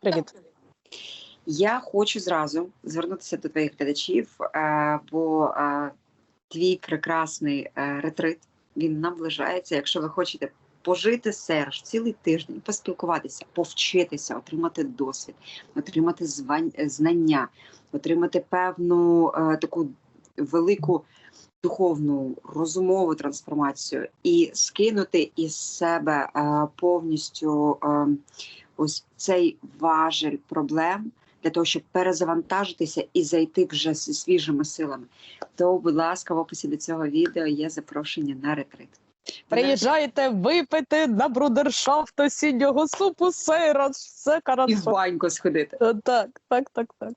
Привіт. Я хочу зразу звернутися до твоїх глядачів, е, бо е, твій прекрасний е, ретрит він наближається. Якщо ви хочете пожити серж цілий тиждень, поспілкуватися, повчитися, отримати досвід, отримати знання, отримати певну е, таку велику духовну розумову трансформацію і скинути із себе е, повністю е, ось цей важель проблем для того, щоб перезавантажитися і зайти вже зі свіжими силами. То, будь ласка, в описі до цього відео є запрошення на ретрит. Приїжджайте випити на брудершафт осіннього супу, сей раз, все і в баньку сходити. Е, Так, так, так, так.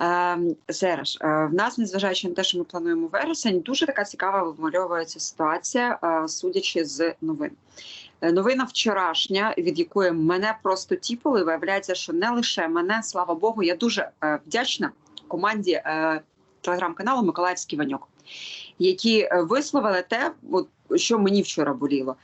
Е, Сереж, е, в нас, незважаючи на те, що ми плануємо вересень, дуже така цікава вимальовується ситуація, е, судячи з новин. Е, Новина вчорашня, від якої мене просто тіпали, виявляється, що не лише мене, слава Богу, я дуже е, вдячна команді е, телеграм-каналу Миколаївський Ваньок, які висловили те, що мені вчора боліло.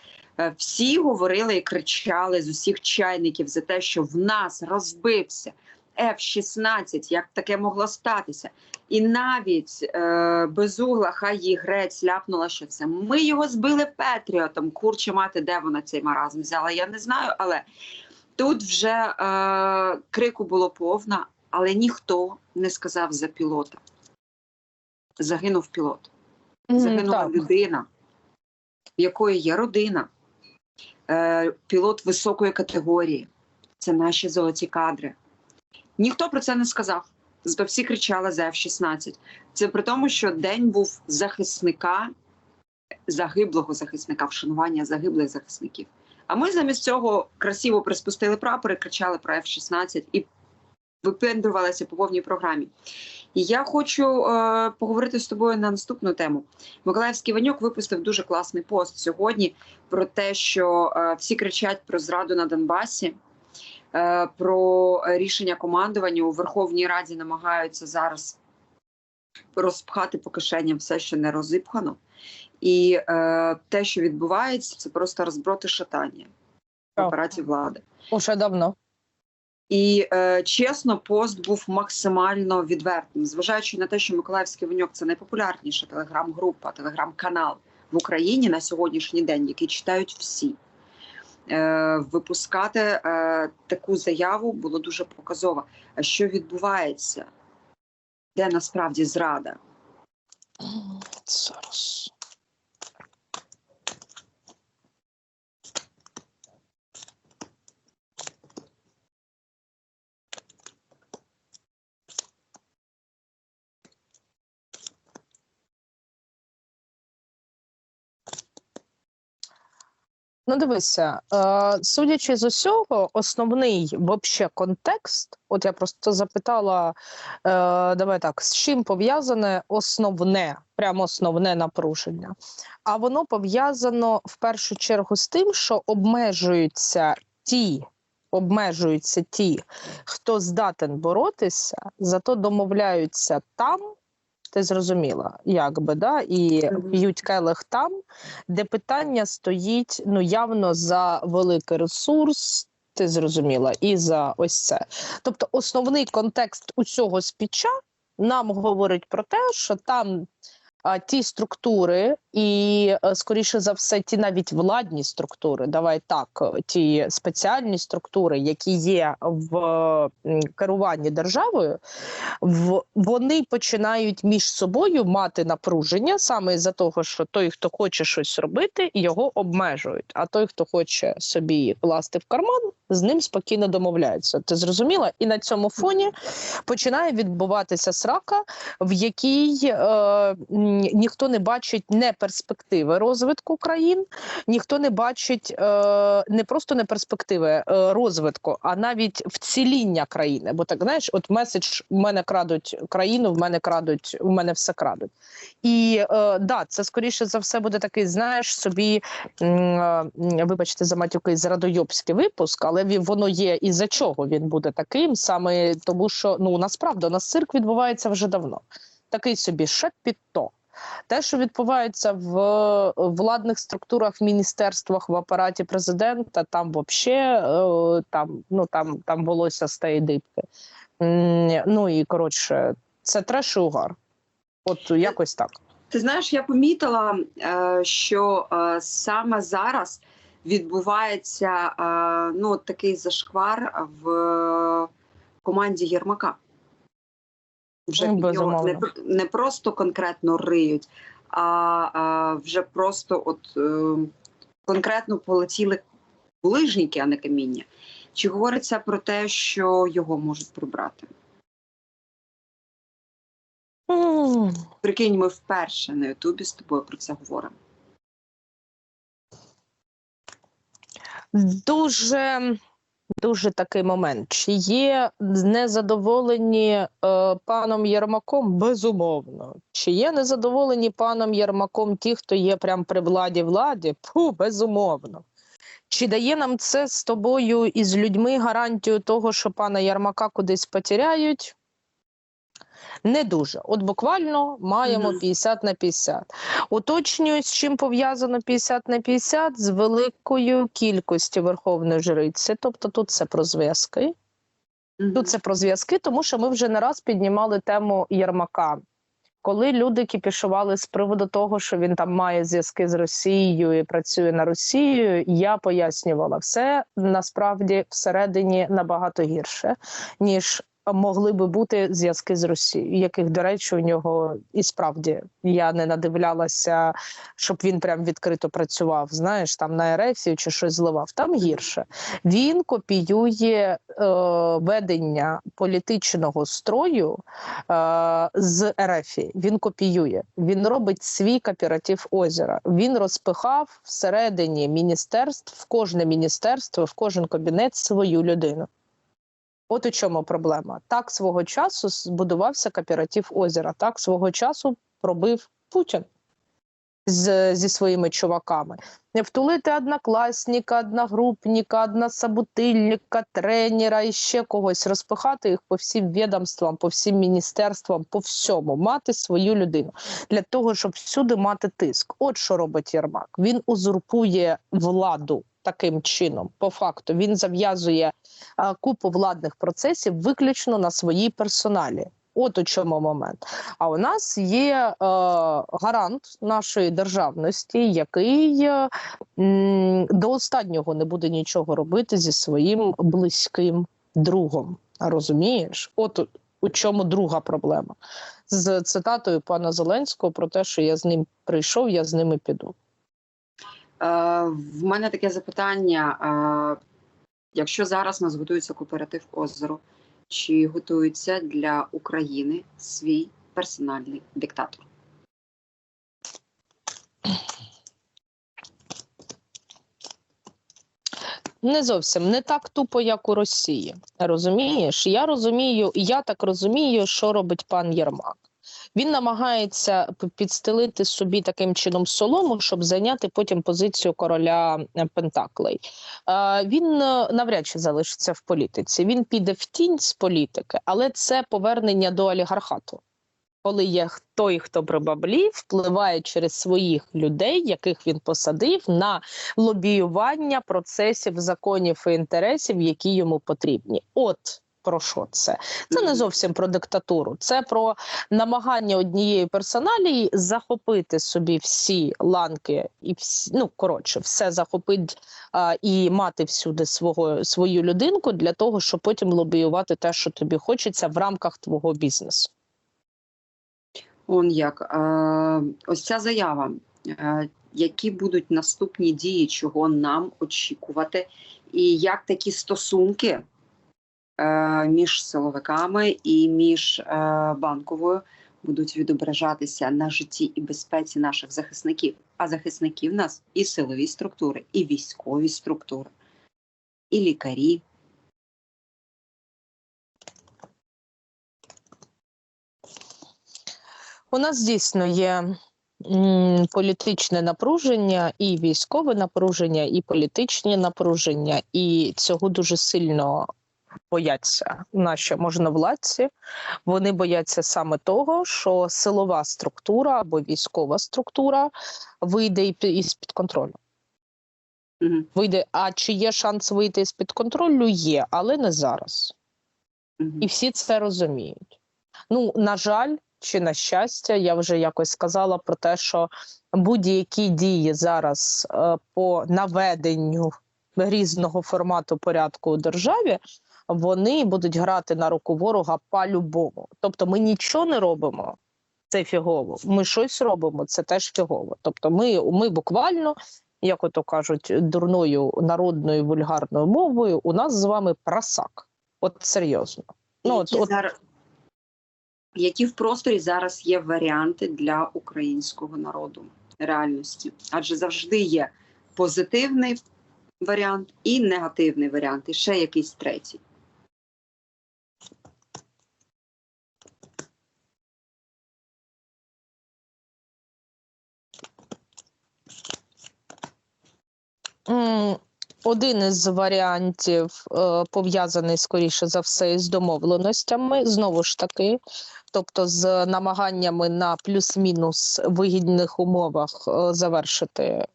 Всі говорили і кричали з усіх чайників за те, що в нас розбився F-16, як таке могло статися. І навіть е, безугла, хай її грець ляпнула, що це ми його збили Петріотом. Курче мати, де вона цей маразм взяла, я не знаю. Але тут вже е, крику було повно, але ніхто не сказав за пілота. Загинув пілот, загинула так. людина, в якої є родина, е, пілот високої категорії. Це наші золоті кадри. Ніхто про це не сказав. Зато всі кричали за F-16. Це при тому, що день був захисника, загиблого захисника, вшанування загиблих захисників. А ми замість цього красиво приспустили прапори, кричали про F-16 і випендрувалися по повній програмі. І я хочу е, поговорити з тобою на наступну тему. Миколаївський Ванюк випустив дуже класний пост сьогодні про те, що е, всі кричать про зраду на Донбасі. Е, Про рішення командування у Верховній Раді намагаються зараз розпхати по кишеням все, що не розіпхано, і е, те, що відбувається, це просто розброти шатання в апараті влади. Уже давно. І е, чесно, пост був максимально відвертим, зважаючи на те, що Миколаївський виньок це найпопулярніша телеграм-група, телеграм-канал в Україні на сьогоднішній день, який читають всі. Е, випускати е, таку заяву було дуже показово. А що відбувається? Де насправді зрада? Зараз. Ну, дивися, е, судячи з усього, основний вообще контекст, от я просто запитала, е, давай так, з чим пов'язане основне, прямо основне напруження. А воно пов'язано в першу чергу з тим, що обмежуються ті, обмежуються ті, хто здатен боротися, зато домовляються там. Ти зрозуміла, як би, да? і п'ють келих там, де питання стоїть ну явно за великий ресурс. Ти зрозуміла, і за ось це. Тобто, основний контекст усього спіча нам говорить про те, що там а, ті структури, і е, скоріше за все, ті навіть владні структури, давай так, е, ті спеціальні структури, які є в керуванні державою, вони починають між собою мати напруження саме із-за того, що той, хто хоче щось робити, його обмежують. А той, хто хоче собі класти в карман, з ним спокійно домовляються. Ти зрозуміла? І на цьому фоні починає відбуватися срака, в якій е, ніхто не бачить не перспективи розвитку країн, ніхто не бачить е, не просто не перспективи е, розвитку, а навіть вціління країни. Бо так знаєш, от меседж в мене крадуть країну, в мене крадуть, в мене все крадуть. І е, да, це скоріше за все буде такий, знаєш, собі вибачте за матюки, зрадойобський випуск, але воно є і за чого він буде таким, саме тому, що ну насправді у нас цирк відбувається вже давно. Такий собі шепіто. Те, що відбувається в владних структурах, в міністерствах, в апараті президента, там взагалі там, ну, там, там волосся стає дибки. Ну і коротше, це треш і угар. От якось так. Ти знаєш, я помітила, е, що е, саме зараз відбувається е, ну, такий зашквар в команді Єрмака. Вже Ну, нього не, не просто конкретно риють, а, а вже просто от е, конкретно полетіли булижники, а не каміння. Чи говориться про те, що його можуть прибрати? М, Прикинь, ми вперше на Ютубі з тобою про це говоримо. Дуже, дуже такий момент. Чи є незадоволені е, паном Єрмаком? Безумовно. Чи є незадоволені паном Єрмаком ті, хто є прям при владі владі? Фу, безумовно. Чи дає нам це з тобою і з людьми гарантію того, що пана Ярмака кудись потеряють? Не дуже. От буквально маємо 50 на 50. Уточнюю, з чим пов'язано 50 на 50? З великою кількістю верховної жриці. Тобто тут це про зв'язки. Тут це про зв'язки, тому що ми вже не раз піднімали тему Єрмака. Коли люди кіпішували з приводу того, що він там має зв'язки з Росією і працює на Росію, я пояснювала все насправді всередині набагато гірше, ніж могли би бути зв'язки з Росією, яких, до речі, у нього і справді я не надивлялася, щоб він прям відкрито працював. Знаєш, там на РФ чи щось зливав. Там гірше. Він копіює е, ведення політичного строю е, з РФ. Він копіює. Він робить свій кооператив озера. Він розпихав всередині міністерств, в кожне міністерство, в кожен кабінет свою людину. От у чому проблема. Так свого часу збудувався кооператив озера. Так свого часу пробив Путін з, зі своїми чуваками. Не втулити однокласника, одногрупника, однособутильника, тренера і ще когось, розпихати їх по всім відомствам, по всім міністерствам, по всьому, мати свою людину для того, щоб всюди мати тиск. От що робить Єрмак. Він узурпує владу таким чином. По факту він зав'язує купу владних процесів виключно на своїй персоналі. От у чому момент. А у нас є е, гарант нашої державності, який е, до останнього не буде нічого робити зі своїм близьким другом. Розумієш? От у чому друга проблема з цитатою пана Зеленського про те, що я з ним прийшов, я з ними піду. Е, в мене таке запитання: е, якщо зараз нас готується кооператив озеро, чи готується для України свій персональний диктатор? Не зовсім не так тупо, як у Росії. Розумієш? Я розумію, я так розумію, що робить пан Єрмак. Він намагається підстелити собі таким чином солому, щоб зайняти потім позицію короля е, Пентаклей. Е, Він е, навряд чи залишиться в політиці. Він піде в тінь з політики, але це повернення до олігархату. Коли є той, хто при баблі, впливає через своїх людей, яких він посадив, на лобіювання процесів, законів і інтересів, які йому потрібні. От про що це? Це не зовсім про диктатуру, це про намагання однієї персоналії захопити собі всі ланки і всі, ну коротше, все захопити а, і мати всюди свого свою людинку для того, щоб потім лобіювати те, що тобі хочеться в рамках твого бізнесу. Он як ось ця заява. Які будуть наступні дії, чого нам очікувати, і як такі стосунки між силовиками і між е, банковою будуть відображатися на житті і безпеці наших захисників. А захисників нас і силові структури, і військові структури, і лікарі. У нас дійсно є політичне напруження, і військове напруження, і політичні напруження, і цього дуже сильно бояться наші можновладці? Вони бояться саме того, що силова структура або військова структура вийде із під контролю. Мгм. Вийде, а чи є шанс вийти з під контролю? Є, але не зараз. Мгм. І всі це розуміють. Ну, на жаль, чи на щастя, я вже якось сказала про те, що будь-які дії зараз е, по наведенню різного формату порядку у державі. Вони будуть грати на руку ворога по-любому. Тобто, ми нічого не робимо, це фігово. Ми щось робимо, це теж фігово. Тобто, ми, ми буквально, як ото кажуть, дурною народною вульгарною мовою, у нас з вами прасак. От серйозно. Ну, от, от, зараз, які в просторі зараз є варіанти для українського народу реальності? Адже завжди є позитивний варіант і негативний варіант, і ще якийсь третій. Один із варіантів е, пов'язаний скоріше за все з домовленостями, знову ж таки, тобто з намаганнями на плюс-мінус вигідних умовах е, завершити е,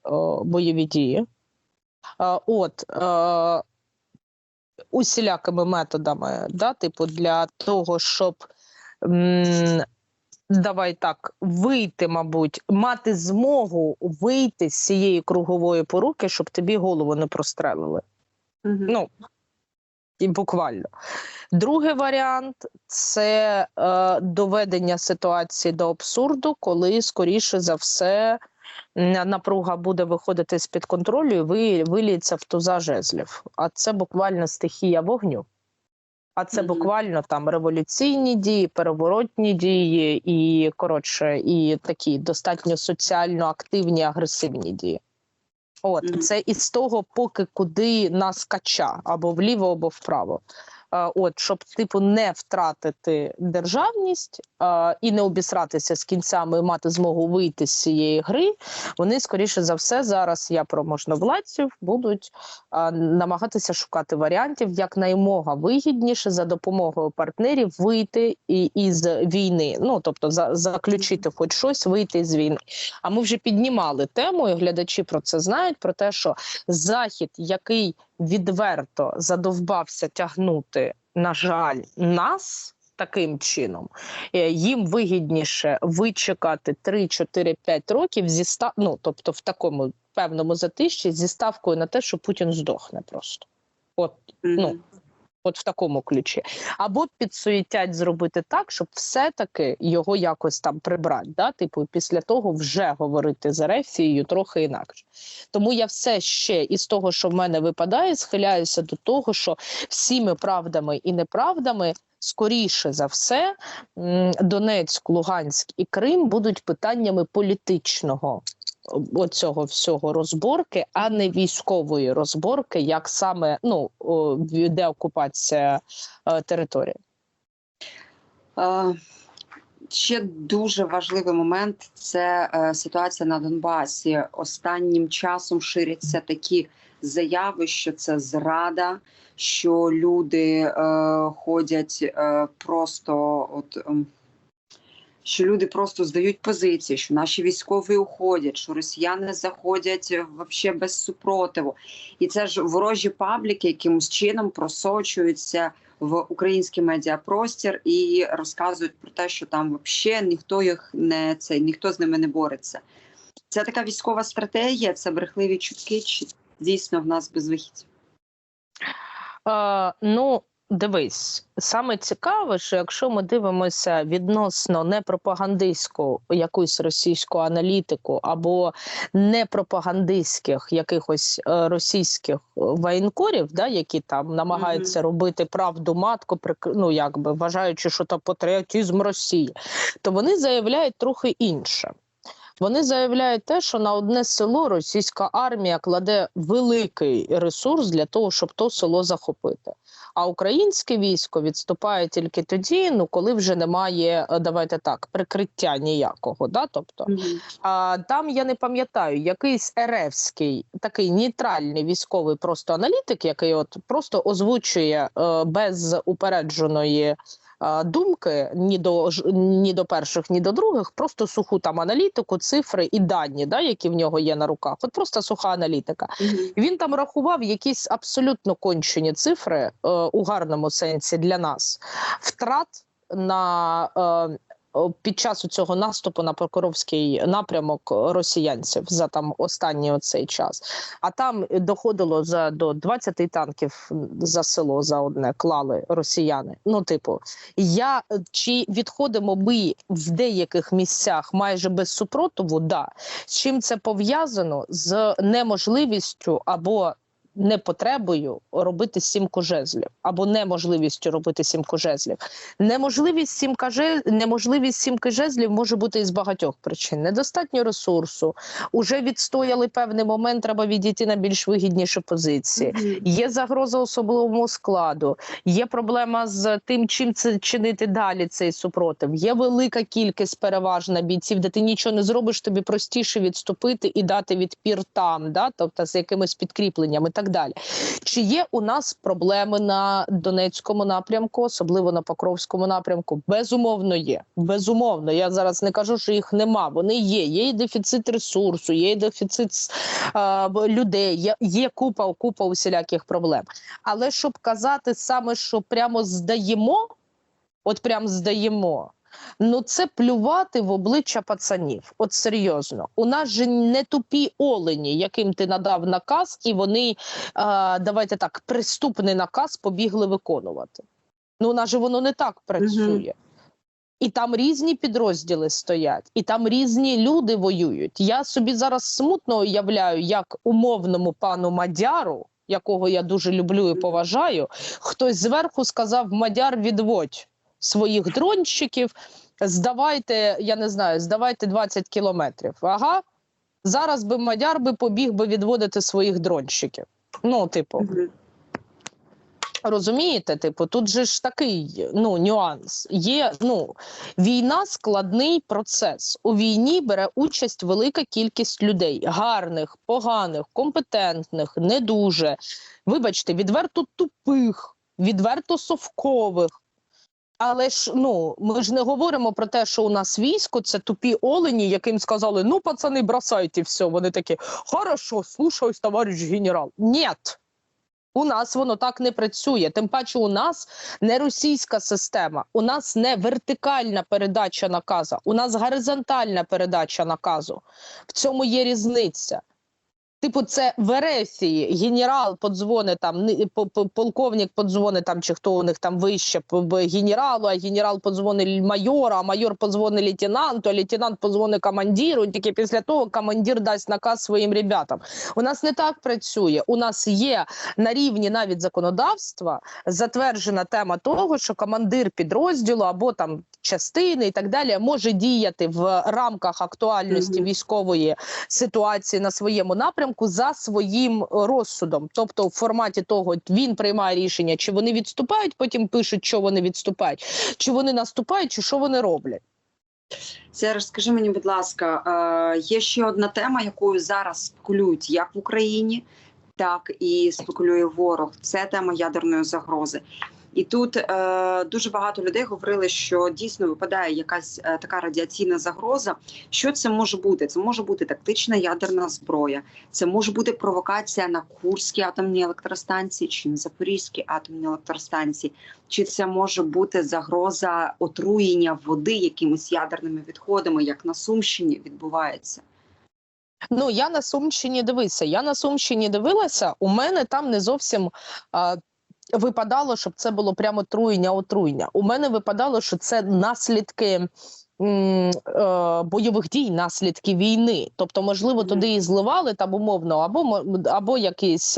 бойові дії. От усілякими методами, да, типу, для того, щоб давай так, вийти, мабуть, мати змогу вийти з цієї кругової поруки, щоб тобі голову не прострелили. Мгм. Ну, і буквально. Другий варіант це е, доведення ситуації до абсурду, коли, скоріше за все, напруга буде виходити з-під контролю і ви, виліється в туза жезлів. А це буквально стихія вогню. А це буквально там революційні дії, переворотні дії, і коротше, і такі достатньо соціально активні, агресивні дії. От Мгм. це із того, поки куди нас кача або вліво, або вправо. Е, От, щоб типу не втратити державність е, і не обісратися з кінцями, і мати змогу вийти з цієї гри, вони скоріше за все зараз. Я про можновладців будуть е, намагатися шукати варіантів як наймога вигідніше за допомогою партнерів вийти і, із війни. Ну тобто, за, заключити хоч щось, вийти з війни. А ми вже піднімали тему, і глядачі про це знають: про те, що захід, який відверто задовбався тягнути, на жаль, нас. Таким чином Е, їм вигідніше вичекати 3, 4, 5 років зі ста... ну, тобто в такому певному затищі зі ставкою на те, що Путін здохне просто. От ну, от в такому ключі. Або підсуєтять зробити так, щоб все-таки його якось там прибрати. Да? Типу, після того вже говорити з Ерефією трохи інакше. Тому я все ще із того, що в мене випадає, схиляюся до того, що всіми правдами і неправдами. Скоріше за все, Донецьк, Луганськ і Крим будуть питаннями політичного оцього всього розборки, а не військової розборки, як саме ну о, в- деокупація е, території. Ще дуже важливий момент це е, ситуація на Донбасі. Останнім часом ширяться такі заяви, що це зрада, що люди е, ходять е, просто от. ем, що люди просто здають позиції, що наші військові уходять, що росіяни заходять вообще без супротиву, і це ж ворожі пабліки якимось чином просочуються в український медіапростір і розказують про те, що там взагалі ніхто їх не це ніхто з ними не бореться. Це така військова стратегія, це брехливі чутки, дійсно в нас безвихідь. Е, ну, дивись, саме цікаве, що якщо ми дивимося відносно не пропагандистську якусь російську аналітику або не пропагандистських якихось е, російських е, воєнкорів, да, які там намагаються робити правду матку, ну якби вважаючи, що це патріотизм Росії, то вони заявляють трохи інше. Вони заявляють те, що на одне село російська армія кладе великий ресурс для того, щоб то село захопити. А українське військо відступає тільки тоді, ну коли вже немає, е, давайте так, прикриття ніякого. Да? Тобто, а, там я не пам'ятаю, якийсь еревський такий нейтральний військовий просто аналітик, який от просто озвучує е, без упередженої думки ні до ні до перших, ні до других, просто суху там аналітику, цифри і дані, да, які в нього є на руках. От просто суха аналітика. Він там рахував якісь абсолютно кончені цифри е, у гарному сенсі для нас втрат на. Е, під час цього наступу на Прокоровський напрямок росіянців за там останній оцей час. А там доходило за до 20 танків за село за одне клали росіяни. Ну, типу, я чи відходимо ми в деяких місцях майже без супротиву? Да. З чим це пов'язано з неможливістю або непотребою робити сімку жезлів, або неможливістю робити сімку жезлів. Неможливість сімка же- неможливість сімки жезлів може бути із багатьох причин. Недостатньо ресурсу, уже відстояли певний момент, треба відійти на більш вигідніші позиції. Є загроза особовому складу, є проблема з тим, чим це чинити далі цей супротив. Є велика кількість переважна бійців, де ти нічого не зробиш, тобі простіше відступити і дати відпір там, да? тобто з якимись підкріпленнями так далі. Чи є у нас проблеми на Донецькому напрямку, особливо на Покровському напрямку? Безумовно, є. Безумовно, я зараз не кажу, що їх нема. Вони є. Є і дефіцит ресурсу, є і дефіцит е, людей, є, є купа, купа усіляких проблем. Але щоб казати саме, що прямо здаємо, от прям здаємо. Ну, це плювати в обличчя пацанів. От серйозно. У нас же не тупі олені, яким ти надав наказ, і вони, е, давайте так, приступний наказ побігли виконувати. Ну, у нас же воно не так працює. І там різні підрозділи стоять, і там різні люди воюють. Я собі зараз смутно уявляю, як умовному пану Мадяру, якого я дуже люблю і поважаю, хтось зверху сказав: Мадяр, відводь своїх дронщиків, здавайте, я не знаю, здавайте 20 кілометрів. Ага, зараз би Мадяр би побіг би відводити своїх дронщиків. Ну, типу, Розумієте, типу, тут же ж такий ну нюанс. Є ну війна складний процес. У війні бере участь велика кількість людей: гарних, поганих, компетентних, не дуже. Вибачте, відверто тупих, відверто совкових. Але ж ну ми ж не говоримо про те, що у нас військо це тупі олені, яким сказали: ну, пацани, бросайте все. Вони такі, хорошо, слушаюсь, товариш генерал. Нєт. У нас воно так не працює. Тим паче, у нас не російська система, у нас не вертикальна передача наказу, у нас горизонтальна передача наказу. В цьому є різниця. Типу, це в Ерефії генерал подзвонить там, ни- по- по- полковник подзвонить там, чи хто у них там вище генералу, а генерал подзвонить майору, а майор подзвонить лейтенанту, а лейтенант подзвонить командиру, тільки після того командир дасть наказ своїм ребятам. У нас не так працює. У нас є на рівні навіть законодавства затверджена тема того, що командир підрозділу або там частини і так далі може діяти в рамках актуальності військової ситуації на своєму напрямку за своїм е, розсудом. Тобто, в форматі того він приймає рішення, чи вони відступають, потім пишуть, що вони відступають, чи вони наступають, чи що вони роблять. Сереж, скажи мені, будь ласка, е, є ще одна тема, якою зараз спекулюють як в Україні, так і спекулює ворог. Це тема ядерної загрози. І тут е, дуже багато людей говорили, що дійсно випадає якась е, така радіаційна загроза. Що це може бути? Це може бути тактична ядерна зброя, це може бути провокація на Курській атомній електростанції чи на Запорізькій атомній електростанції, чи це може бути загроза отруєння води якимись ядерними відходами, як на Сумщині відбувається. Ну я на Сумщині дивися. Я на Сумщині дивилася. У мене там не зовсім а, випадало, щоб це було прямо труєння отруєння. У мене випадало, що це наслідки. е, Бойових дій, наслідки війни, тобто, можливо, туди і зливали там умовно, або або якісь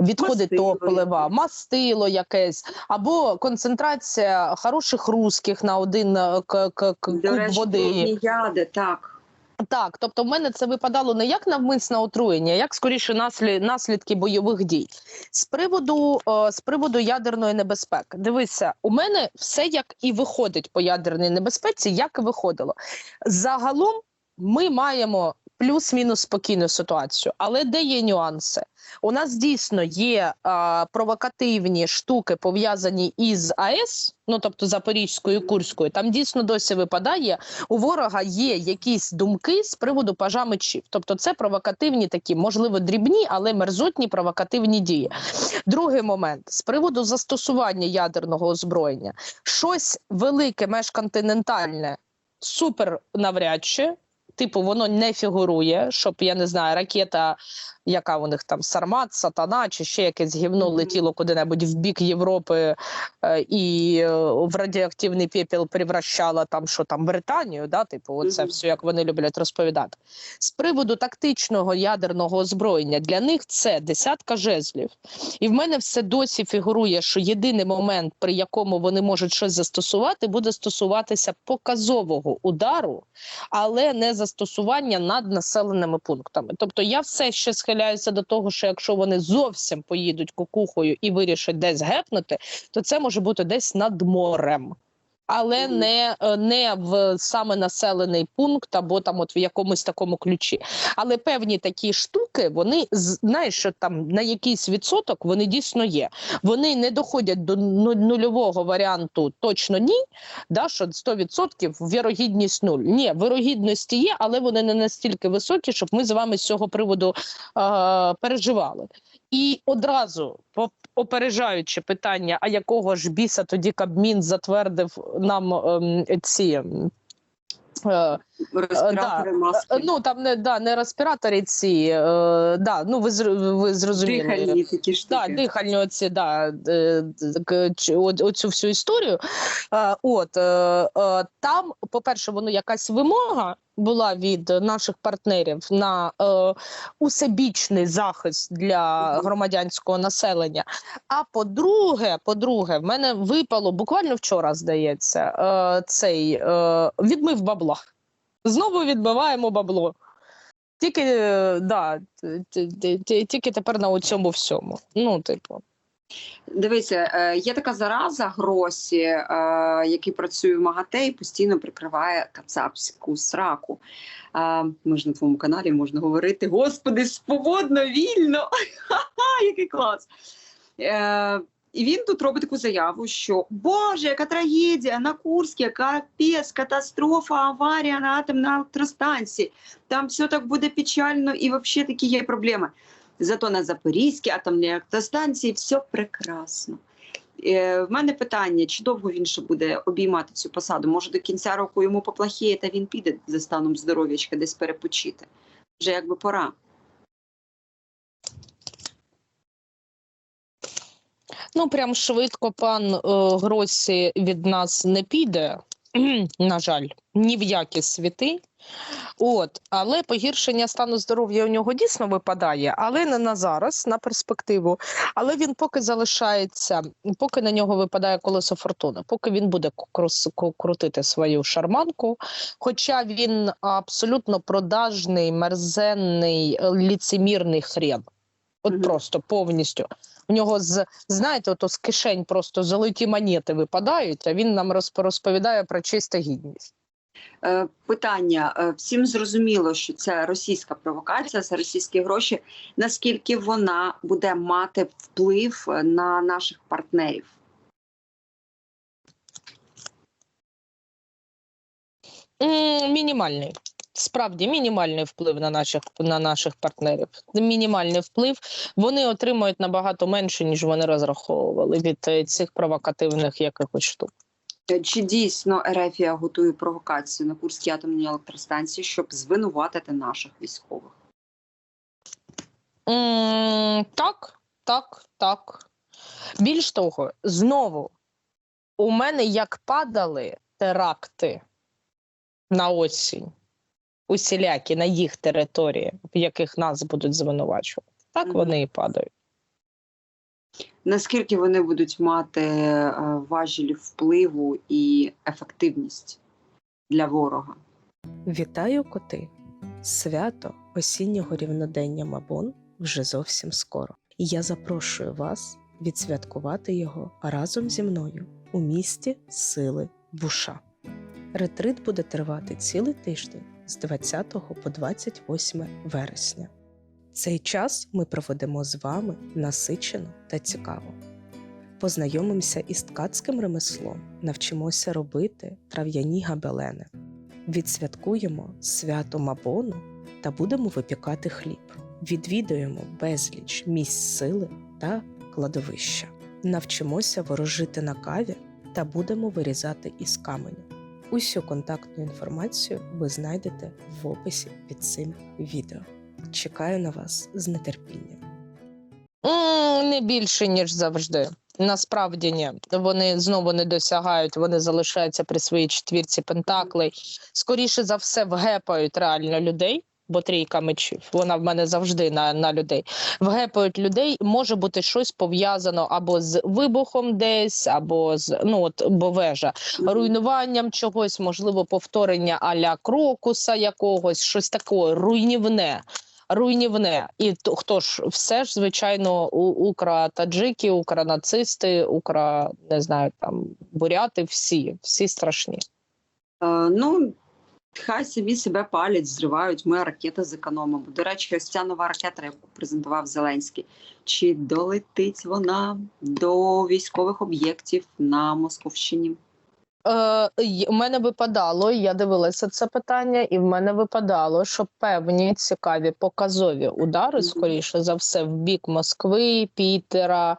відходи Мастило топлива, якесь. мастило якесь, або концентрація хороших русських на один е, куб води. водні яди, так. Так, тобто в мене це випадало не як навмисне отруєння, як скоріше наслід, наслідки бойових дій. З приводу, е, з приводу ядерної небезпеки. Дивися, у мене все як і виходить по ядерній небезпеці, як і виходило. Загалом ми маємо плюс-мінус спокійну ситуацію, але де є нюанси? У нас дійсно є а, провокативні штуки пов'язані із АЕС, ну тобто Запорізькою і Курською. Там дійсно досі випадає. У ворога є якісь думки з приводу пажа мечів. Тобто, це провокативні такі, можливо, дрібні, але мерзотні провокативні дії. Другий момент з приводу застосування ядерного озброєння, щось велике, межконтинентальне, супер навряд чи. Типу, воно не фігурує, щоб я не знаю, ракета, яка у них там Сармат, Сатана чи ще якесь гівно летіло куди-небудь в бік Європи е, і е, в радіоактивний пепел превращала там, що там Британію, да, типу, оце все, як вони люблять розповідати. З приводу тактичного ядерного озброєння для них це десятка жезлів. І в мене все досі фігурує, що єдиний момент, при якому вони можуть щось застосувати, буде стосуватися показового удару, але не застосування над населеними пунктами. Тобто я все ще схиляюся до того, що якщо вони зовсім поїдуть кукухою і вирішать десь гепнути, то це може бути десь над морем. Але не, е, не в саме населений пункт або там от в якомусь такому ключі. Але певні такі штуки, вони знаєш, що там на якийсь відсоток вони дійсно є. Вони не доходять до ну- нульового варіанту точно ні. Да, що 100% вірогідність нуль. Ні, вирогідності є, але вони не настільки високі, щоб ми з вами з цього приводу е, переживали. І одразу опережаючи питання, а якого ж біса тоді Кабмін затвердив нам ем, ці. ем, е, Респіратори, маски, Е, Ну там не да не респіратори ці, е, да, ну ви ви зрозуміли. дихальні такі штуки. Да, дихальні оці, да, е, оцю всю історію. Е, От е, е, там, по-перше, воно якась вимога була від наших партнерів на е, усебічний захист для громадянського населення. А по-друге, по-друге, в мене випало буквально вчора, здається, е, цей е, відмив бабла. Знову відбиваємо бабло. Тільки, е, да, тільки тепер на цьому всьому. Ну, типу. Дивіться, е, є така зараза Гросі, е, який працює в МАГАТЕ і постійно прикриває кацапську сраку. Ми ж на твоєму каналі можна говорити: Господи, свободно, вільно! Ха-ха, який клас! І він тут робить таку заяву, що Боже, яка трагедія на Курській, капець, катастрофа, аварія на атомній електростанції. Там все так буде печально і взагалі такі є проблеми. Зато на Запорізькій атомній електростанції все прекрасно. Е, в мене питання: чи довго він ще буде обіймати цю посаду? Може, до кінця року йому поплахіє, та він піде за станом здоров'ячка десь перепочити. Вже якби пора. Ну, прям швидко пан е, Гросі від нас не піде. На жаль, ні в які світи. От, але погіршення стану здоров'я у нього дійсно випадає, але не на зараз, на перспективу. Але він поки залишається, поки на нього випадає колесо фортуни, поки він буде крутити свою шарманку. Хоча він абсолютно продажний, мерзенний, е, ліцемірний хрен. От Мгм. просто повністю. У нього з знаєте, ото з кишень просто золоті монети випадають, а він нам розп- розповідає про честь та гідність. Е, питання: Е, всім зрозуміло, що це російська провокація, це російські гроші. Наскільки вона буде мати вплив е, на наших партнерів? Мінімальний. Справді мінімальний вплив на наших на наших партнерів. Мінімальний вплив. Вони отримують набагато менше, ніж вони розраховували від е, цих провокативних якихось штук. Е, Чи дійсно Ерефія готує провокацію на Курській атомній електростанції, щоб звинуватити наших військових? М, Так, так, так. Більш того, знову у мене як падали теракти на осінь, усілякі на їх території, в яких нас будуть звинувачувати. Так Мгм. вони і падають. Наскільки вони будуть мати е, важелі впливу і ефективність для ворога? Вітаю, коти! Свято осіннього рівнодення Мабон вже зовсім скоро. І я запрошую вас відсвяткувати його разом зі мною у місті Сили Буша. Ретрит буде тривати цілий тиждень з 20 по 28 вересня. Цей час ми проведемо з вами насичено та цікаво. Познайомимося із ткацьким ремеслом, навчимося робити трав'яні габелени, відсвяткуємо свято Мабону та будемо випікати хліб. Відвідуємо безліч місць сили та кладовища. Навчимося ворожити на каві та будемо вирізати із каменю. Усю контактну інформацію ви знайдете в описі під цим відео. Чекаю на вас з нетерпінням. Не більше, ніж завжди. Насправді ні. Вони знову не досягають, вони залишаються при своїй четвірці пентаклей. Скоріше за все, вгепають реально людей, бо трійка мечів. Вона в мене завжди на, на людей. Вгепають людей. Може бути щось пов'язано або з вибухом десь, або з ну от бо вежа, руйнуванням чогось, можливо, повторення аля крокуса якогось, щось таке руйнівне. Руйнівне, і то хто ж все ж звичайно укра-таджики, укра-нацисти, укра не знаю там буряти, всі, всі страшні. Ну, хай собі себе палять, зривають. Ми ракети зекономимо. До речі, ось ця нова ракета, яку презентував Зеленський. Чи долетить вона до військових об'єктів на Московщині? Е, у мене випадало, я дивилася це питання, і в мене випадало, що певні цікаві показові удари, скоріше за все, в бік Москви, Пітера.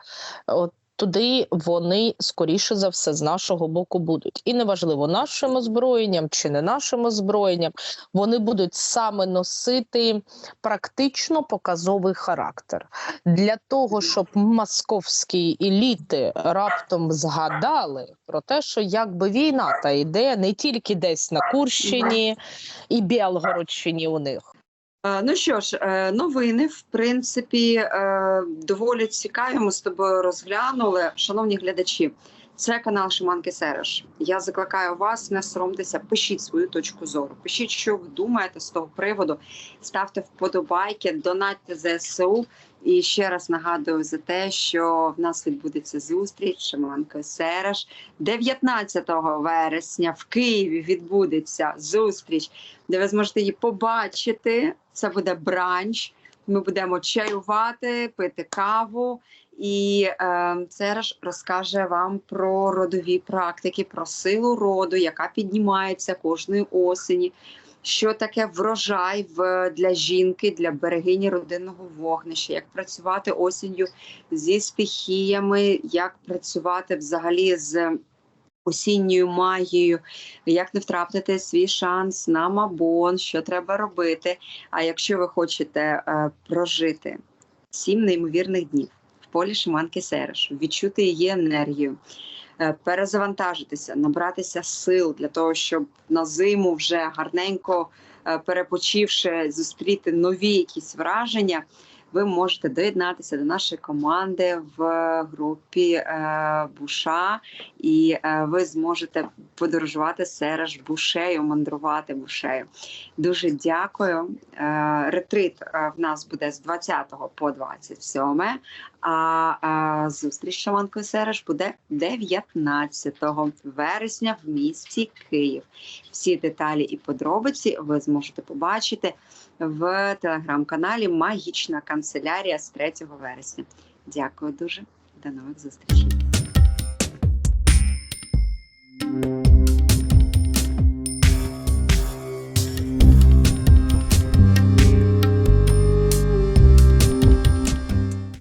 От туди вони скоріше за все з нашого боку будуть. І неважливо, нашим озброєнням чи не нашим озброєнням, вони будуть саме носити практично показовий характер. Для того, щоб московські еліти раптом згадали про те, що якби війна та йде не тільки десь на Курщині і Білгородщині у них. Е, Ну що ж, е, новини в принципі е, доволі цікаві. Ми з тобою розглянули. Шановні глядачі, це канал Шиманки Сереш. Я закликаю вас, не соромтеся, пишіть свою точку зору. Пишіть, що ви думаєте з того приводу. Ставте вподобайки, донатьте ЗСУ. І ще раз нагадую за те, що в нас відбудеться зустріч з Шиманкою Сереш 19 вересня в Києві відбудеться зустріч, де ви зможете її побачити. Це буде бранч. Ми будемо чаювати, пити каву. І е, Сереж розкаже вам про родові практики, про силу роду, яка піднімається кожної осені. Що таке врожай в для жінки, для берегині родинного вогнища, як працювати осінню зі стихіями, як працювати взагалі з осінньою магією, як не втратити свій шанс на мабон, що треба робити. А якщо ви хочете е, прожити сім неймовірних днів полі шиманки Сереш, відчути її енергію, е, перезавантажитися, набратися сил для того, щоб на зиму вже гарненько е, перепочивши, зустріти нові якісь враження. Ви можете доєднатися до нашої команди в групі е, Буша, і е, ви зможете подорожувати сереж бушею, мандрувати бушею. Дуже дякую. Е, ретрит е, в нас буде з 20 по 27, а е, зустріч шаманкою Сереж буде 19 вересня в місті Київ. Всі деталі і подробиці ви зможете побачити в телеграм-каналі Магічна канцелярія з 3 вересня. Дякую дуже. До нових зустрічей.